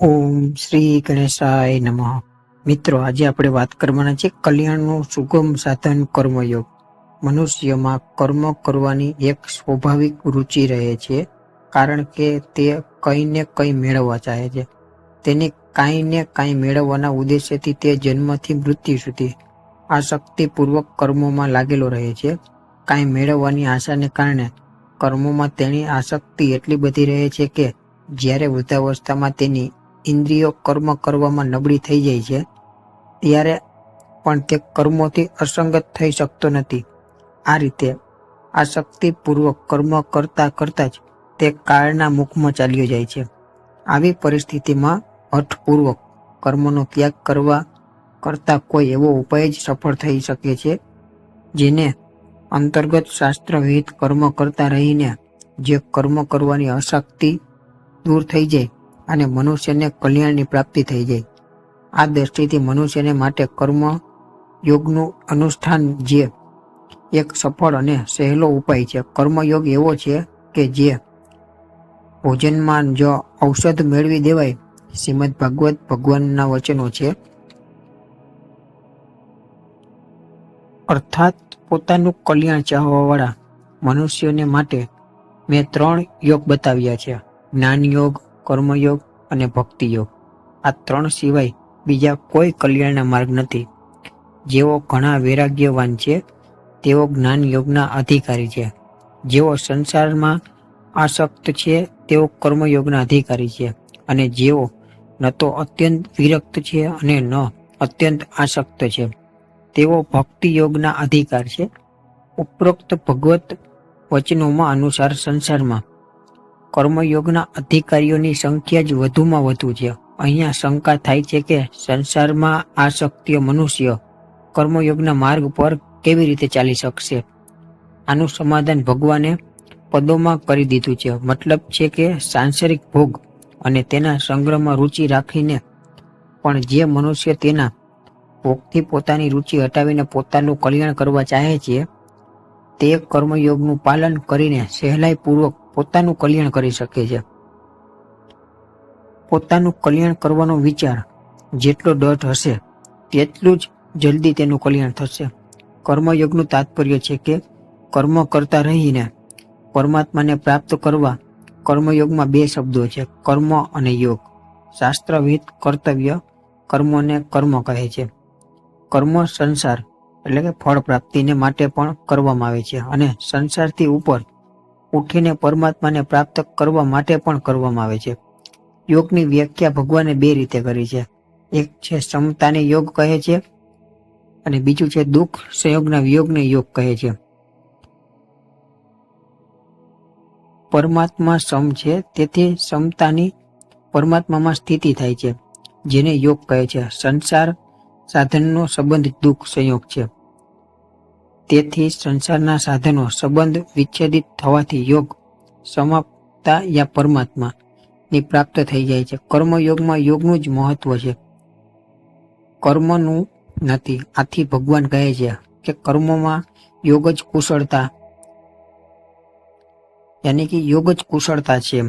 ઓમ શ્રી ગણેશાય નમઃ. મિત્રો, આજે આપણે વાત કરવાના છે કલ્યાણનું સુગમ સાધન કર્મયોગ. મનુષ્યમાં કર્મ કરવાની એક સ્વાભાવિક રુચિ રહે છે, કારણ કે તે કંઈ ને કંઈ મેળવવા ચાહે છે. તેને કાંઈ ને કાંઈ મેળવવાના ઉદ્દેશ્યથી તે જન્મથી મૃત્યુ સુધી આસક્તિપૂર્વક કર્મોમાં લાગેલો રહે છે. કાંઈ મેળવવાની આશાને કારણે કર્મોમાં તેની આસક્તિ એટલી બધી રહે છે કે જ્યારે વૃદ્ધાવસ્થામાં તેની ઇન્દ્રિયો કર્મ કરવામાં નબળી થઈ જાય છે, ત્યારે પણ તે કર્મોથી અસંગત થઈ શકતો નથી. આ રીતે આસક્તિપૂર્વક કર્મ કરતા કરતા જ તે કાળના મુખમાં ચાલ્યો જાય છે. આવી પરિસ્થિતિમાં હઠપૂર્વક કર્મનો ત્યાગ કરવા કરતા કોઈ એવો ઉપાય જ સફળ થઈ શકે છે, જેને અંતર્ગત શાસ્ત્રવિહિત કર્મ કરતા રહીને જે કર્મ કરવાની અશક્તિ દૂર થઈ જાય અને મનુષ્યને કલ્યાણની પ્રાપ્તિ થઈ જાય. આ દ્રષ્ટિથી મનુષ્યને માટે કર્મ યોગનું અનુષ્ઠાન જે એક સફળ અને સહેલો ઉપાય છે. કર્મયોગ એવો છે કે જે ભોજનમાં જો ઔષધ મેળવી દેવાય. શ્રીમદ ભાગવત ભગવાનના વચનો છે. અર્થાત પોતાનું કલ્યાણ ચાહવાવાળા મનુષ્યોને માટે મેં ત્રણ યોગ બતાવ્યા છે. જ્ઞાન યોગ કર્મયોગ અને ભક્તિ યોગ આ ત્રણ સિવાય બીજા કોઈ કલ્યાણના માર્ગ નથી. જેઓ ઘણા વૈરાગ્યવાન છે, તેઓ જ્ઞાન યોગના અધિકારી છે. જેઓ સંસારમાં આસક્ત છે, તેઓ કર્મયોગના અધિકારી છે. અને જેઓ ન તો અત્યંત વિરક્ત છે અને ન અત્યંત આસક્ત છે. તેઓ ભક્તિ યોગના અધિકાર છે. ઉપરોક્ત ભગવત વચનોમાં અનુસાર સંસારમાં કર્મયોગના અધિકારીઓની સંખ્યા જ વધુમાં વધુ છે. અહીંયા શંકા થાય છે કે સંસારમાં આ શક્તિઓ મનુષ્ય કર્મયોગના માર્ગ પર કેવી રીતે ચાલી શકશે? આનું સમાધાન ભગવાને પદોમાં કરી દીધું છે. મતલબ છે કે સાંસારિક ભોગ અને તેના સંગ્રહમાં રુચિ રાખીને પણ જે મનુષ્ય તેના ભોગથી પોતાની રુચિ હટાવીને પોતાનું કલ્યાણ કરવા ચાહે છે, તે કર્મયોગનું પાલન કરીને સહેલાઈપૂર્વક પોતાનું કલ્યાણ કરી શકે છે. પોતાનું કલ્યાણ કરવાનો વિચાર જેટલો દઢ હશે, તેટલું જ જલ્દી તેનું કલ્યાણ થશે. કર્મયોગનું તાત્પર્ય છે કે કર્મ કરતા રહીને પરમાત્માને પ્રાપ્ત કરવા કર્મયોગમાં બે શબ્દો છે, કર્મ અને યોગ. શાસ્ત્રવિદ કર્તવ્ય કર્મોને કર્મ કહે છે. કર્મ સંસાર એટલે કે ફળ પ્રાપ્તિને માટે પણ કરવામાં આવે છે અને સંસારથી ઉપર ઉઠીને પરમાત્માને પ્રાપ્ત કરવા માટે પણ કરવામાં આવે છે. યોગની વ્યાખ્યા ભગવાને બે રીતે કરી છે. એક છે સમતાને યોગ કહે છે અને બીજું છે દુઃખ સંયોગના વિયોગને યોગ કહે છે. પરમાત્મા સમ છે, તેથી સમતાની પરમાત્મામાં સ્થિતિ થાય છે, જેને યોગ કહે છે. સંસાર સાધનનો સંબંધ દુઃખ સંયોગ છે. તેથી સંસારના સાધનો સંબંધ વિચ્છેદિત થવાથી યોગ સમાપ્તા યા પરમાત્મા ની પ્રાપ્ત થઈ જાય છે. કર્મયોગમાં યોગનું જ મહત્વ છે. કર્મનું નથી. આથી ભગવાન કહે છે કે કર્મમાં યોગ જ કુશળતા યાની કે યોગ જ કુશળતા છે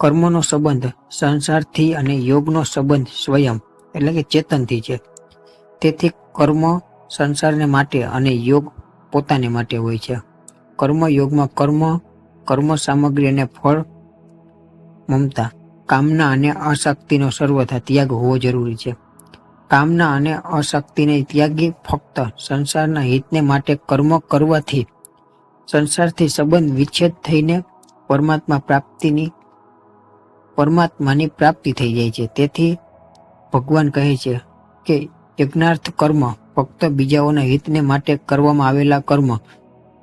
કર્મનો સંબંધ સંસારથી અને યોગનો સંબંધ સ્વયં એટલે કે ચેતનથી છે. તેથી કર્મ સંસારને માટે અને યોગ પોતાને માટે હોય છે. કર્મ યોગમાં કર્મ કર્મ સામગ્રી અને ફળ મમતા, કામના અને અશક્તિનો સર્વથા ત્યાગ હોવો જરૂરી છે. કામના અને અશક્તિને ત્યાગી ફક્ત સંસારના હિતને માટે કર્મ કરવાથી સંસારથી સંબંધ વિચ્છેદ થઈને પરમાત્મા પ્રાપ્તિની, પરમાત્માની પ્રાપ્તિ થઈ જાય છે. તેથી ભગવાન કહે છે કે યજ્ઞાર્થ કર્મ ફક્ત બીજાઓના હિતને માટે કરવામાં આવેલા કર્મ.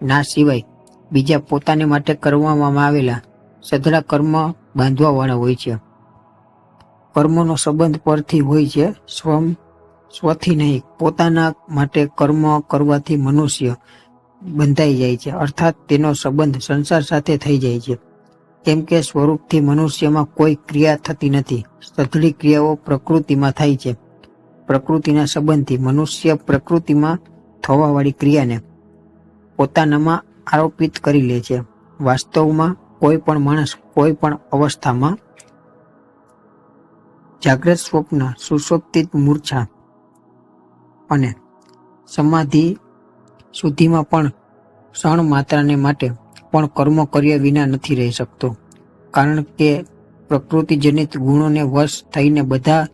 ના સિવાય, બીજા પોતાને માટે કરવામાં આવેલા સધરા કર્મ બાંધવાવાળા હોય છે. કર્મનો સંબંધ પરથી હોય છે, સ્વમ, સ્વથી નહીં, પોતાના માટે કર્મ કરવાથી મનુષ્ય બંધાઈ જાય છે, અર્થાત તેનો સંબંધ સંસાર સાથે થઈ જાય છે. કેમ કે સ્વરૂપથી મનુષ્યમાં કોઈ ક્રિયા થતી નથી, સઘળી ક્રિયાઓ પ્રકૃતિમાં થાય છે. પ્રકૃતિના સંબંધથી મનુષ્ય પ્રકૃતિમાં થવાવાળી ક્રિયાને પોતાનામાં આરોપિત કરી લે છે. વાસ્તવમાં કોઈ પણ માણસ કોઈ પણ અવસ્થામાં જાગ્રત સ્વપ્ન, સુશોભિત મૂર્છા અને સમાધિ સુધીમાં પણ ક્ષણ માત્રાને માટે પણ કર્મ કર્યા વિના નથી રહી શકતો. કારણ કે પ્રકૃતિજનિત ગુણોને વશ થઈને બધા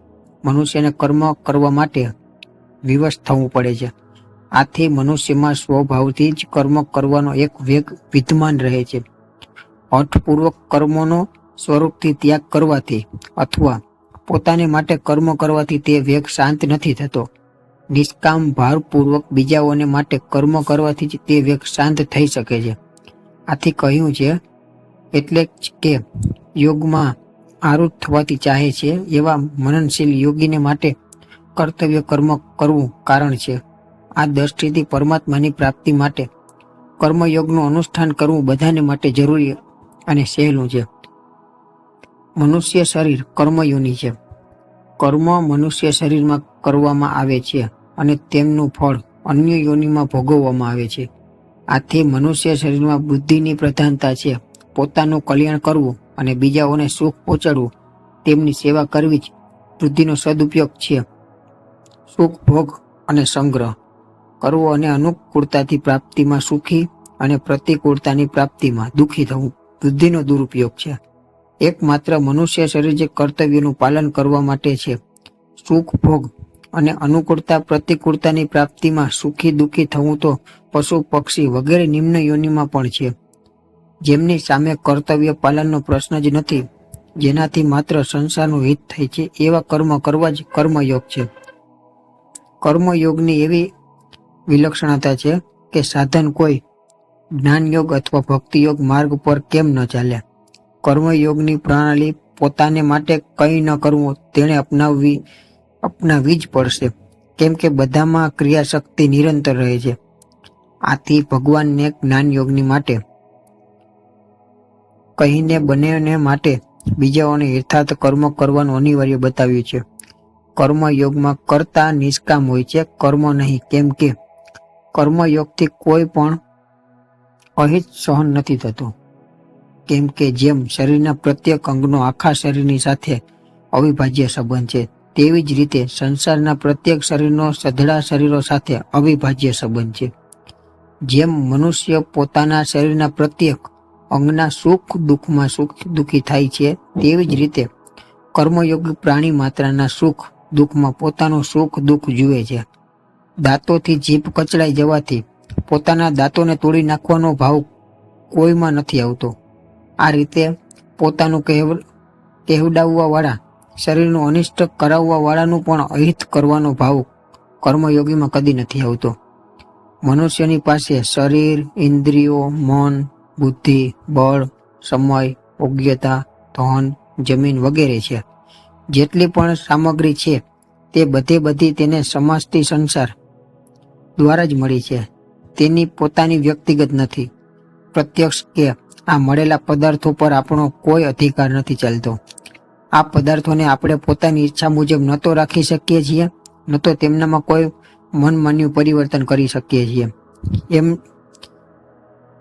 મનુષ્યને કર્મ કરવા માટે વિવશ થવું પડે છે. આથી મનુષ્યમાં સ્વભાવથી જ કર્મ કરવાનો એક વેગ વિદ્યમાન રહે છે. અર્થપૂર્વક કર્મોનો સ્વરૂપથી ત્યાગ કરવાથી અથવા પોતાને માટે કર્મ કરવાથી તે વેગ શાંત નથી થતો. નિષ્કામ ભારપૂર્વક બીજાઓને માટે કર્મ કરવાથી જ તે વેગ શાંત થઈ શકે છે. આથી કહ્યું છે, એટલે જ કે યોગમાં આરૂઢ થવાથી ચાહે છે, એવા મનનશીલ યોગીને માટે કર્તવ્ય કર્મ કરવું કારણ છે. આ દ્રષ્ટિથી પરમાત્માની પ્રાપ્તિ માટે કર્મયોગનું અનુષ્ઠાન કરવું બધાને માટે જરૂરી અને સહેલું છે. મનુષ્ય શરીર કર્મયોની છે. કર્મ મનુષ્ય શરીરમાં કરવામાં આવે છે અને તેમનું ફળ અન્ય યોનિમાં ભોગવવામાં આવે છે. આથી મનુષ્ય શરીરમાં બુદ્ધિની પ્રધાનતા છે. પોતાનું કલ્યાણ કરવું અને બીજાઓને સુખ પહોંચાડવું. તેમની સેવા કરવી જ વૃદ્ધિનો સદુપયોગ છે. સુખ, ભોગ અને સંગ્રહ. કરવો અને અનુકૂળતાથી પ્રાપ્તિમાં સુખી અને પ્રતિકૂળતાની પ્રાપ્તિમાં દુઃખી થવું વૃદ્ધિનો દુરુપયોગ છે. એકમાત્ર મનુષ્ય શરીર જે કર્તવ્યનું પાલન કરવા માટે છે. સુખ, ભોગ અને અનુકૂળતા, પ્રતિકૂળતાની પ્રાપ્તિમાં સુખી, દુઃખી થવું તો પશુ, પક્ષી વગેરે નિમ્ન યોનિમાં પણ છે. જેમની સામે કર્તવ્ય પાલનનો પ્રશ્ન જ નથી, જેનાથી માત્ર સંસારનું હિત થાય છે, એવા કર્મ કરવા જ કર્મયોગ છે. કર્મયોગની એવી વિલક્ષણતા છે કે સાધન કોઈ જ્ઞાનયોગ અથવા ભક્તિયોગ માર્ગ પર કેમ ન ચાલે. કર્મયોગની પ્રણાલી પોતાને માટે કંઈ ન કરવું, તેણે અપનાવવી અપનાવવી જ પડશે, કેમ કે બધામાં ક્રિયાશક્તિ નિરંતર રહે છે. આથી ભગવાનને જ્ઞાન યોગની માટે કહીને બંનેને માટે બીજાઓને યથાર્થ કર્મ કરવાનું અનિવાર્ય બતાવ્યું છે. કર્મયોગમાં કરતા નિષ્કામ હોય છે, કર્મ નહીં, કેમ કે કર્મયોગથી કોઈ પણ અહિત સહન નથી થતું. કેમ કે જેમ શરીરના પ્રત્યેક અંગનો આખા શરીરની સાથે અવિભાજ્ય સંબંધ છે, તેવી જ રીતે સંસારના પ્રત્યેક શરીરનો સધડા શરીરો સાથે અવિભાજ્ય સંબંધ છે. જેમ મનુષ્ય પોતાના શરીરના પ્રત્યેક અંગના સુખ, દુઃખમાં સુખ, દુઃખી થાય છે તેવી જ રીતે કર્મયોગી પ્રાણી માત્રાના સુખ, દુઃખમાં પોતાનું સુખ, દુઃખ જુએ છે. દાંતોથી જીભ કચડાઈ જવાથી પોતાના દાંતોને તોડી નાખવાનો ભાવ કોઈમાં નથી આવતો. આ રીતે પોતાનું કહેવ, કહેવડાવવાવાળા, શરીરનું અનિષ્ટ કરાવવાવાળાનું પણ અહિત કરવાનો ભાવ કર્મયોગીમાં કદી નથી આવતો. મનુષ્યની પાસે શરીર, ઇન્દ્રિયો, મન બુદ્ધિ, બળ, સમય, યોગ્યતા, ધન, જમીન વગેરે છે. જેટલી પણ સામગ્રી છે, તે બધે બધી તેને સમાજથી સંસાર દ્વારા જ મળી છે. તેની પોતાની વ્યક્તિગત નથી. પ્રત્યક્ષ કે આ મળેલા પદાર્થો પર આપણો કોઈ અધિકાર નથી ચાલતો. આ પદાર્થોને આપણે પોતાની ઈચ્છા મુજબ ન તો રાખી શકીએ છીએ ન તો તેમનામાં કોઈ મનમાન્યું પરિવર્તન કરી શકીએ છીએ. એમ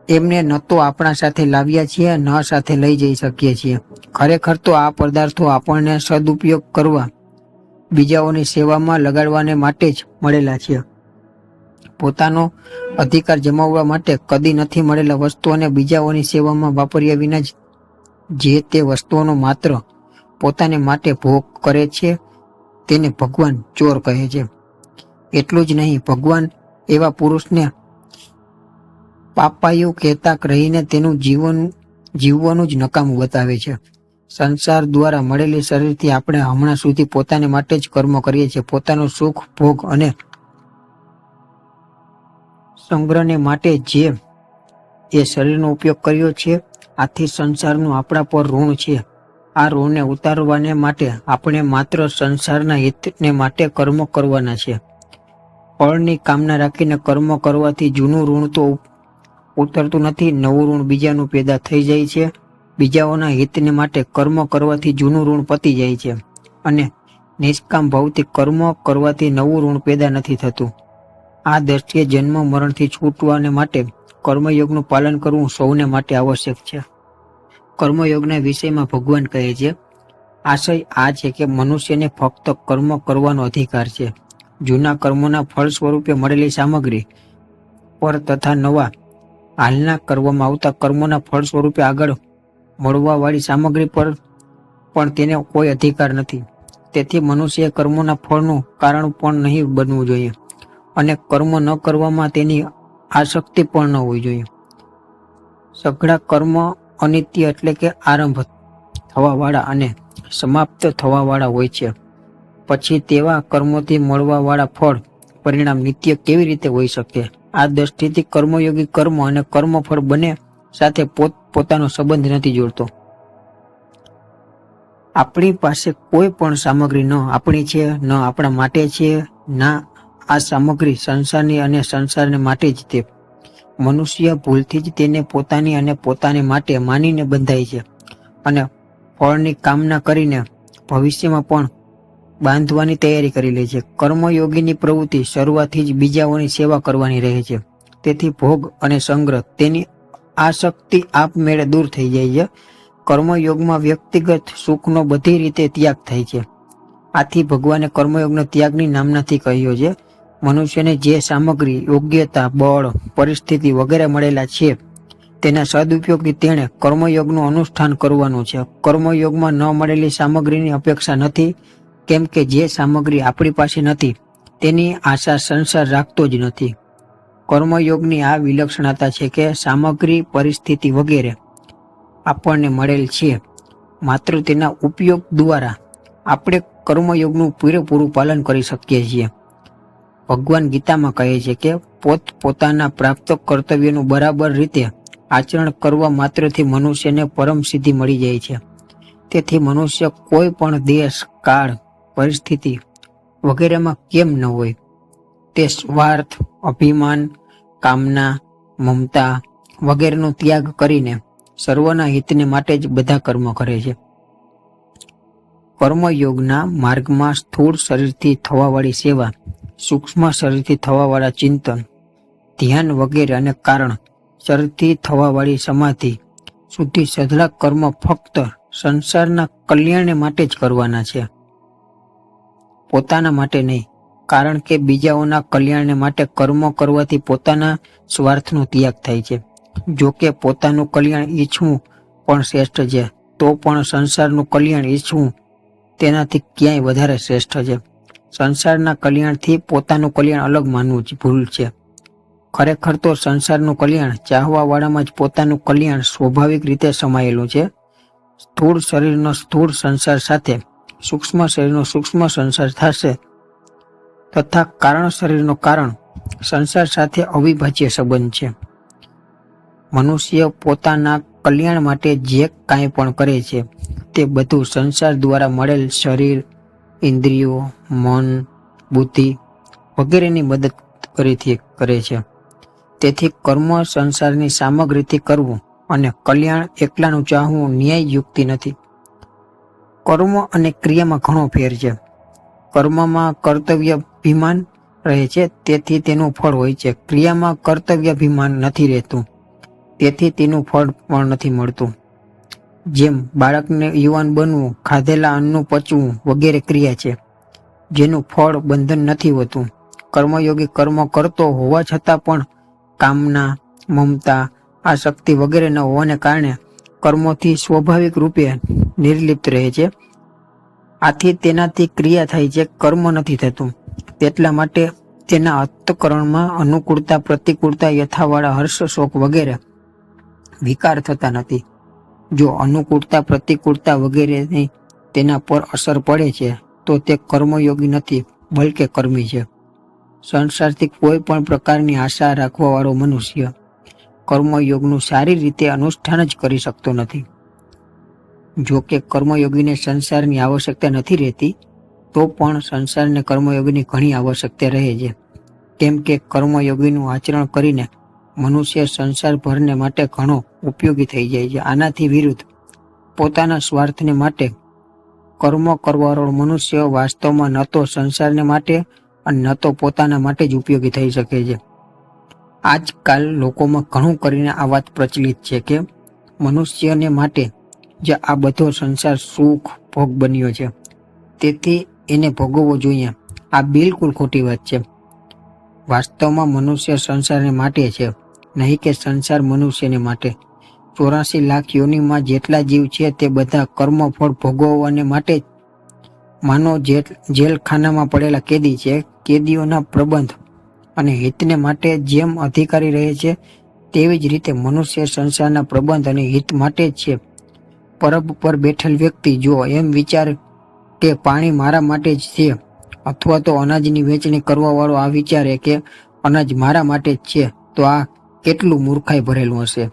એમને ન તો આપણા સાથે લાવ્યા છીએ, ન સાથે લઈ જઈ શકીએ છીએ. ખરેખર તો આ પદાર્થો આપણને સદુપયોગ કરવા, બીજાઓની સેવામાં લગાડવાને માટે જ મળેલા છે પોતાનો અધિકાર જમાવવા માટે કદી નથી મળેલા વસ્તુઓને બીજાઓની સેવામાં વાપર્યા વિના જ, જે તે વસ્તુઓનો માત્ર પોતાને માટે ભોગ કરે છે, તેને ભગવાન ચોર કહે છે. એટલું જ નહીં, ભગવાન એવા પુરુષને પાપાયું કહેતા રહીને તેનું જીવન, જીવવાનું જ નકામું બતાવે છે. સંસાર દ્વારા મળેલી શરીરથી આપણે હમણાં સુધી પોતાને માટે જ કર્મ કરીએ છીએ. પોતાનું સુખ, ભોગ અને સંગ્રહને માટે જે એ શરીરનો ઉપયોગ કર્યો છે, આથી સંસારનું આપણા પર ઋણ છે. આ ઋણને ઉતારવાને માટે આપણે માત્ર સંસારના હિતને માટે કર્મ કરવાના છે. ફળની કામના રાખીને કર્મ કરવાથી જૂનું ઋણ તો ઉતરતું નથી, નવું ઋણ બીજાનું પેદા થઈ જાય છે. બીજાઓના હિતને માટે કર્મ કરવાથી જૂનું ઋણ પતી જાય છે. અને નિષ્કામ ભૌતિક કર્મ કરવાથી નવું ઋણ પેદા નથી થતું. આ દ્રષ્ટિએ જન્મ, મરણથી છૂટવાને માટે કર્મયોગનું પાલન કરવું સૌને માટે આવશ્યક છે. કર્મયોગના વિષયમાં ભગવાન કહે છે, આશય આ છે કે મનુષ્યને ફક્ત કર્મ કરવાનો અધિકાર છે. જૂના કર્મોના ફળ સ્વરૂપે મળેલી સામગ્રી પર તથા નવા હાલના કરવામાં આવતા કર્મોના ફળ સ્વરૂપે આગળ મળવાવાળી સામગ્રી પર પણ તેને કોઈ અધિકાર નથી. તેથી મનુષ્ય કર્મોના ફળનું કારણ પણ નહીં બનવું જોઈએ અને કર્મ ન કરવામાં તેની આસક્તિ પણ ન હોવી જોઈએ. સઘળા કર્મ અનિત્ય એટલે કે આરંભ થવાવાળા અને સમાપ્ત થવાવાળા હોય છે. પછી તેવા કર્મોથી મળવાવાળા ફળ પરિણામ નિત્ય કેવી રીતે હોઈ શકે? આ દ્રષ્ટિથી કર્મયોગી કર્મ અને કર્મફળ બંને સાથે પોત, પોતાનો સંબંધ નથી જોડતો. આપણી પાસે કોઈ પણ સામગ્રી ન આપણી છે, ન આપણા માટે છે, ના આ સામગ્રી સંસારની અને સંસારને માટે જ તે. મનુષ્ય ભૂલથી જ તેને પોતાની અને પોતાને માટે માનીને બંધાય છે. અને ફળની કામના કરીને ભવિષ્યમાં પણ બાંધવાની તૈયારી કરી લે છે. કર્મયોગીની પ્રવૃત્તિ શરૂઆતથી જ બીજાઓની સેવા કરવાની રહે છે. તેથી ભોગ અને સંગ્રહ તેની આસક્તિ આપમેળે દૂર થઈ જાય છે. કર્મયોગમાં વ્યક્તિગત સુખનો બધી રીતે ત્યાગ થાય છે. આથી ભગવાને કર્મયોગનો ત્યાગની નામનાથી કહ્યો છે. મનુષ્યને જે સામગ્રી, યોગ્યતા, બળ, પરિસ્થિતિ વગેરે મળેલા છે, તેના સદુપયોગથી તેણે કર્મયોગનું અનુષ્ઠાન કરવાનું છે. કર્મયોગમાં ન મળેલી સામગ્રીની અપેક્ષા નથી કેમ કે જે સામગ્રી આપણી પાસે નથી, તેની આશા સંસાર રાખતો જ નથી. કર્મયોગની આ વિલક્ષણતા છે કે સામગ્રી, પરિસ્થિતિ વગેરે આપણને મળેલ છે. માત્ર તેના ઉપયોગ દ્વારા આપણે કર્મયોગનું પૂરેપૂરું પાલન કરી શકીએ છીએ. ભગવાન ગીતામાં કહે છે કે પોત પોતાના પ્રાપ્ત કર્તવ્યનું બરાબર રીતે આચરણ કરવા માત્રથી મનુષ્યને પરમ સિદ્ધિ મળી જાય છે. તેથી મનુષ્ય કોઈ પણ દેશ, કાળ પરિસ્થિતિ વગેરેમાં કેમ ન હોય તે સ્વાર્થ, અભિમાન, કામના, મમતા વગેરેનો ત્યાગ કરીને સર્વના હિતને માટે જ બધા કર્મ કરે છે. કર્મયોગના માર્ગમાં સ્થૂળ શરીરથી થવાવાળી સેવા, સૂક્ષ્મ શરીરથી થવાવાળા ચિંતન, ધ્યાન વગેરે અને કારણ શરીરથી થવાવાળી સમાધિ સુધી સધળા કર્મ ફક્ત સંસારના કલ્યાણને માટે જ કરવાના છે. પોતાના માટે નહીં, કારણ કે બીજાઓના કલ્યાણને માટે કર્મ કરવાથી પોતાના સ્વાર્થનો ત્યાગ થાય છે. જો કે પોતાનું કલ્યાણ ઈચ્છવું પણ શ્રેષ્ઠ છે, તો પણ સંસારનું કલ્યાણ ઈચ્છવું તેનાથી ક્યાંય વધારે શ્રેષ્ઠ છે. સંસારના કલ્યાણથી પોતાનું કલ્યાણ અલગ માનવું જ ભૂલ છે. ખરેખર તો સંસારનું કલ્યાણ ચાહવાવાળામાં જ પોતાનું કલ્યાણ સ્વાભાવિક રીતે સમાયેલું છે. સ્થૂળ શરીરનો સ્થૂળ સંસાર સાથે સૂક્ષ્મ શરીરનો સૂક્ષ્મ સંસાર થશે તથા કારણ શરીરનો કારણ સંસાર સાથે અવિભાજ્ય સંબંધ છે. મનુષ્ય પોતાના કલ્યાણ માટે જે કાંઈ પણ કરે છે, તે બધું સંસાર દ્વારા મળેલ શરીર, ઇન્દ્રિયો, મન, બુદ્ધિ વગેરેની મદદ કરીથી કરે છે. તેથી કર્મ સંસારની સામગ્રીથી કરવું અને કલ્યાણ એકલાનું ચાહવું ન્યાય યુક્તિ નથી. કર્મ અને ક્રિયામાં ઘણો ફેર છે. કર્મમાં કર્તવ્ય અભિમાન રહે છે. તેથી તેનું ફળ હોય છે. ક્રિયામાં કર્તવ્ય અભિમાન નથી રહેતું. તેથી તેનું ફળ પણ નથી મળતું. જેમ બાળકને યુવાન બનવું, ખાધેલા અન્નનું પચવું વગેરે ક્રિયા છે, જેનું ફળ બંધન નથી હોતું. કર્મયોગી કર્મ કરતો હોવા છતાં પણ કામના, મમતા આ શક્તિ વગેરે ન હોવાને કારણે કર્મોથી સ્વાભાવિક રૂપે નિર્લિપ્ત રહે છે. આથી તેનાથી ક્રિયા થાય છે, કર્મ નથી થતું. તેટલા માટે તેના અંતકરણમાં અનુકૂળતા, પ્રતિકૂળતા, યથાવાળા હર્ષ, શોક વગેરે વિકાર થતા નથી. જો અનુકૂળતા, પ્રતિકૂળતા વગેરેની તેના પર અસર પડે છે, તો તે કર્મયોગી નથી, બલકે કર્મી છે. સંસારથી કોઈ પણ પ્રકારની આશા રાખવાવાળો મનુષ્ય કર્મયોગનું સારી રીતે અનુષ્ઠાન જ કરી શકતો નથી. જો કે કર્મયોગીને સંસારની આવશ્યકતા નથી રહેતી, તો પણ સંસારને કર્મયોગીની ઘણી આવશ્યકતા રહે છે. કેમ કે કર્મયોગીનું આચરણ કરીને મનુષ્ય સંસારભરને માટે ઘણો ઉપયોગી થઈ જાય છે. આનાથી વિરુદ્ધ પોતાના સ્વાર્થને માટે કર્મ કરવાવાળો મનુષ્ય વાસ્તવમાં ન તો સંસારને માટે અને ન તો પોતાના માટે જ ઉપયોગી થઈ શકે છે. આજકાલ લોકોમાં ઘણું કરીને આ વાત પ્રચલિત છે કે મનુષ્યને માટે જે આ બધો સંસાર સુખ, ભોગ બન્યો છે. તેથી એને ભોગવવો જોઈએ. આ બિલકુલ ખોટી વાત છે. વાસ્તવમાં મનુષ્ય સંસારને માટે છે, નહીં કે સંસાર મનુષ્યને માટે. ચોરાસી લાખ યોનિમાં જેટલા જીવ છે તે બધા કર્મફળ ભોગવવાને માટે માનો જેલ, જેલખાનામાં પડેલા કેદી છે. કેદીઓના પ્રબંધ અને હિતને માટે જેમ અધિકારી રહે છે, તેવી જ રીતે મનુષ્ય સંસારના પ્રબંધ અને હિત માટે જ છે. પરબ પર બેઠેલ વ્યક્તિ જો એમ વિચાર કે પાણી મારા માટે જ છે, અથવા તો અનાજની વેચણી કરવા વાળો આ વિચારે કે અનાજ મારા માટે જ છે, તો આ કેટલું મૂર્ખાઈ ભરેલું હશે?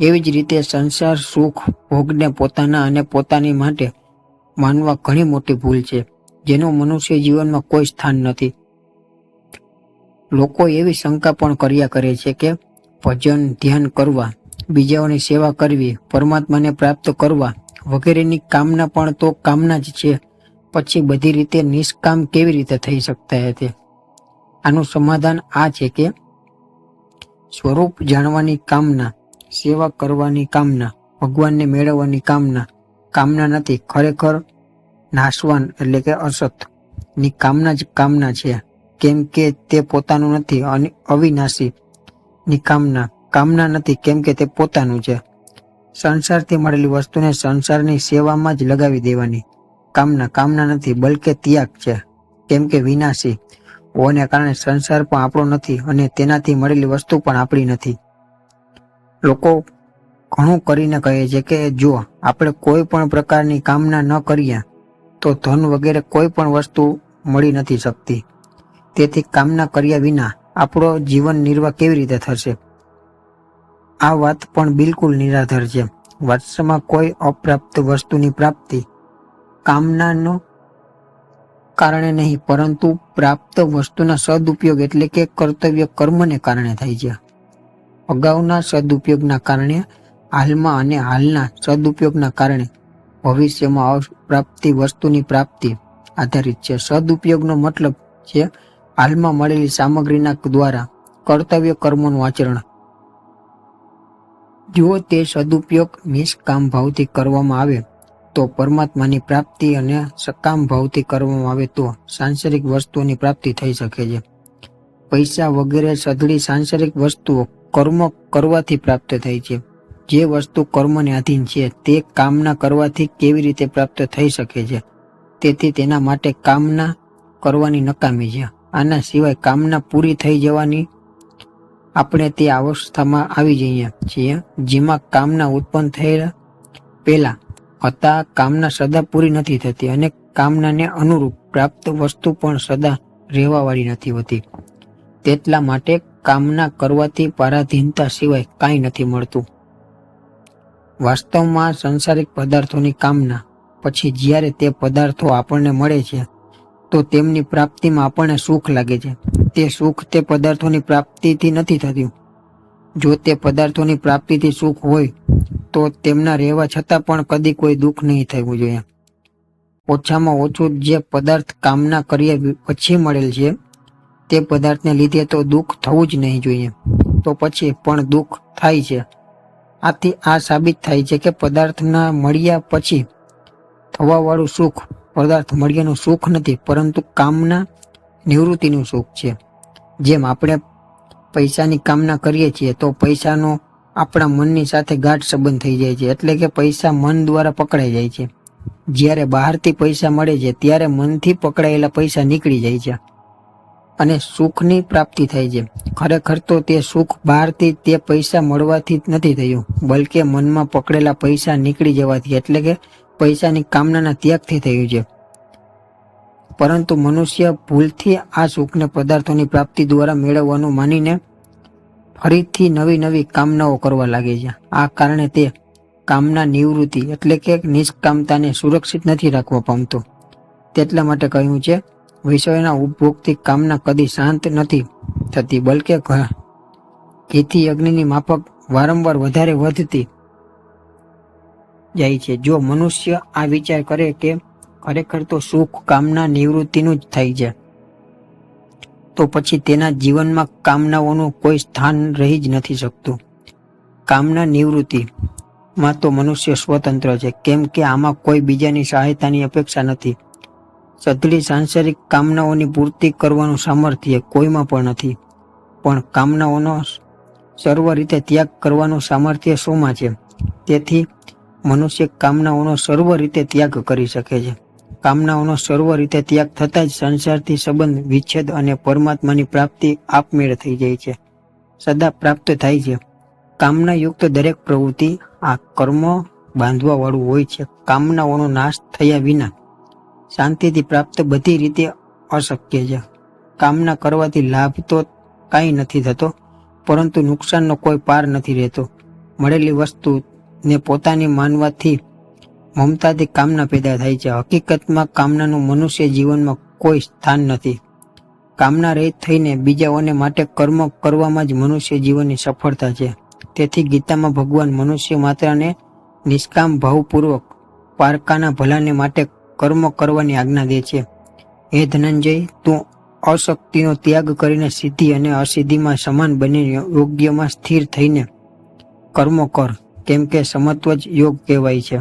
એવી જ રીતે સંસાર સુખ ભોગને પોતાના અને પોતાની માટે માનવા ઘણી મોટી ભૂલ છે, જેનું મનુષ્ય જીવનમાં કોઈ સ્થાન નથી. લોકો એવી શંકા પણ કર્યા કરે છે કે ભજન, ધ્યાન કરવા, બીજાઓની સેવા કરવી, પરમાત્માને પ્રાપ્ત કરવા વગેરેની કામના પણ તો કામના જ છે. પછી બધી રીતે નિષ્કામ કેવી રીતે થઈ શકતા હતી આનું સમાધાન આ છે કે સ્વરૂપ જાણવાની કામના, સેવા કરવાની કામના, ભગવાનને મેળવવાની કામના કામના નથી, ખરેખર નાશવાન એટલે કે અસત. ની કામના જ કામના છે. કેમ કે તે પોતાનું નથી, અને અવિનાશી ની કામના કામના નથી, કેમ કે તે પોતાનું છે. સંસારથી મળેલી વસ્તુને સંસારની સેવામાં જ લગાવી દેવાની. કામના કામના નથી, બલકે ત્યાગ છે. કેમ કે વિનાશી. હોવાને કારણે સંસાર પણ આપણો નથી, અને તેનાથી મળેલી વસ્તુ પણ આપણી નથી. લોકો ઘણું કરીને કહે છે કે, જો આપણે કોઈ પણ પ્રકારની કામના ન કરીએ, તો ધન વગેરે કોઈ પણ વસ્તુ મળી નથી શકતી. તેથી કામના કર્યા વિના આપણો જીવન નિર્વાહ કેવી રીતે થશે? આ વાત પણ બિલકુલ નિરાધાર છે. વર્ષમાં કોઈ અપ્રાપ્ત વસ્તુની પ્રાપ્તિ કામનાનો કારણે નહીં, પરંતુ પ્રાપ્ત વસ્તુના સદુપયોગ એટલે કે કર્તવ્ય કર્મને કારણે થાય છે. અગાઉના સદુપયોગના કારણે, હાલમાં અને હાલના સદુપયોગના કારણે ભવિષ્યમાં પ્રાપ્તિ વસ્તુની પ્રાપ્તિ આધારિત છે. સદુપયોગનો મતલબ છે હાલમાં મળેલી સામગ્રીના દ્વારા કર્તવ્ય કર્મોનું આચરણ. જો તે સદુપયોગ નિષ્કામ ભાવથી કરવામાં આવે, તો પરમાત્માની પ્રાપ્તિ અને સકામ ભાવથી કરવામાં આવે તો સાંસારિક વસ્તુઓની પ્રાપ્તિ થઈ શકે છે. પૈસા વગેરે સઘળી સાંસારિક વસ્તુઓ કર્મ કરવાથી પ્રાપ્ત થાય છે. જે વસ્તુ કર્મને આધીન છે, તે કામના કરવાથી કેવી રીતે પ્રાપ્ત થઈ શકે છે? તેથી તેના માટે કામના કરવાની નકામી છે. આના સિવાય કામના પૂરી થઈ જવાની આપણે તે અવસ્થામાં આવી જઈએ છીએ, જેમાં કામના ઉત્પન્ન થયેલા પહેલા હતા, કામના સદા પૂરી નથી થતી અને કામનાને અનુરૂપ પ્રાપ્ત વસ્તુ પણ સદા રહેવાવાળી નથી હોતી. તેટલા માટે કામના કરવાથી પરાધીનતા સિવાય કાંઈ નથી મળતું. વાસ્તવમાં સંસારિક પદાર્થોની કામના પછી જ્યારે તે પદાર્થો આપણને મળે છે તો તેમની પ્રાપ્તિમાં આપણને સુખ લાગે છે. તે સુખ તે પદાર્થોની પ્રાપ્તિથી નથી થતું. જો તે પદાર્થોની પ્રાપ્તિથી સુખ હોય, તો તેમના રહેવા છતાં પણ કદી કોઈ દુઃખ નહીં થવું જોઈએ. ઓછામાં ઓછું જે પદાર્થ કામના કર્યા પછી મળેલ છે, તે પદાર્થને લીધે તો દુઃખ થવું જ નહીં જોઈએ. તો પછી પણ દુઃખ થાય છે. આથી આ સાબિત થાય છે કે પદાર્થના મળ્યા પછી થવાવાળું સુખ પદાર્થ મળ્યાનું સુખ નથી, પરંતુ કામના નિવૃત્તિનું સુખ છે. જેમ આપણે પૈસાની કામના કરીએ છીએ, તો પૈસાનો આપણા મનની સાથે ગાઢ સંબંધ થઈ જાય છે, એટલે કે પૈસા મન દ્વારા પકડાઈ જાય છે. જ્યારે બહારથી પૈસા મળે છે, ત્યારે મનથી પકડાયેલા પૈસા નીકળી જાય છે અને સુખની પ્રાપ્તિ થાય છે. ખરેખર તો તે સુખ બહારથી તે પૈસા મળવાથી નથી થયું, બલકે મનમાં પકડેલા પૈસા નીકળી જવાથી, એટલે કે પૈસાની કામનાના ત્યાગથી થયું છે. પરંતુ મનુષ્ય ભૂલથી આ સુખને પદાર્થોની પ્રાપ્તિ દ્વારા મેળવવાનું માનીને ફરીથી નવી નવી કામનાઓ કરવા લાગે છે. આ કારણે તે કામના નિવૃત્તિ એટલે કે નિષ્કામતાને સુરક્ષિત નથી રાખવા પામતો. તેટલા માટે કહ્યું છે, વિષયના ઉપભોગથી કામના કદી શાંત નથી થતી, બલકે ઘીથી અગ્નિની માફક વારંવાર વધારે વધતી જાય છે. જો મનુષ્ય આ વિચાર કરે કે ખરેખર તો સુખ, કામના, નિવૃત્તિનું જ થાય છે, તો પછી તેના જીવનમાં કામનાઓનું કોઈ સ્થાન રહી જ નથી શકતું. કામના નિવૃત્તિ માં તો મનુષ્ય સ્વતંત્ર છે. કેમ કે આમાં કોઈ બીજાની સહાયતાની અપેક્ષા નથી. સઘળી સાંસારિક કામનાઓની પૂર્તિ કરવાનું સામર્થ્ય કોઈમાં પણ નથી. પણ કામનાઓનો સર્વ રીતે ત્યાગ કરવાનું સામર્થ્ય શોમાં છે. તેથી મનુષ્ય કામનાઓનો સર્વ રીતે ત્યાગ કરી શકે છે. કામનાઓનો સર્વ રીતે ત્યાગ થતાં જ સંસારથી સંબંધ, વિચ્છેદ અને પરમાત્માની પ્રાપ્તિ આપમેળે થઈ જાય છે. સદા પ્રાપ્ત થાય છે. કામનાયુક્ત દરેક પ્રવૃત્તિ આ કર્મ બાંધવા વાળું હોય છે. કામનાઓનો નાશ થયા વિના શાંતિથી પ્રાપ્ત બધી રીતે અશક્ય છે. કામના કરવાથી લાભ તો કાંઈ નથી થતો, પરંતુ નુકસાનનો કોઈ પાર નથી રહેતો. મળેલી વસ્તુ ને પોતાની માનવાથી મમતાથી કામના પેદા થાય છે. હકીકતમાં કામનાનું મનુષ્ય જીવનમાં કોઈ સ્થાન નથી. કામના રહિત થઈને બીજાઓને માટે કર્મ કરવામાં જ મનુષ્ય જીવનની સફળતા છે. તેથી ગીતામાં ભગવાન મનુષ્ય માત્રને નિષ્કામ, ભાવપૂર્વક પારકાના ભલાને માટે કર્મ કરવાની આજ્ઞા દે છે. હે ધનંજય, તું અશક્તિનો ત્યાગ કરીને સિદ્ધિ અને અસિદ્ધિમાં સમાન બની યોગ્યમાં સ્થિર થઈને કર્મ કર. કેમ કે સમત્વ જ યોગ કહેવાય છે.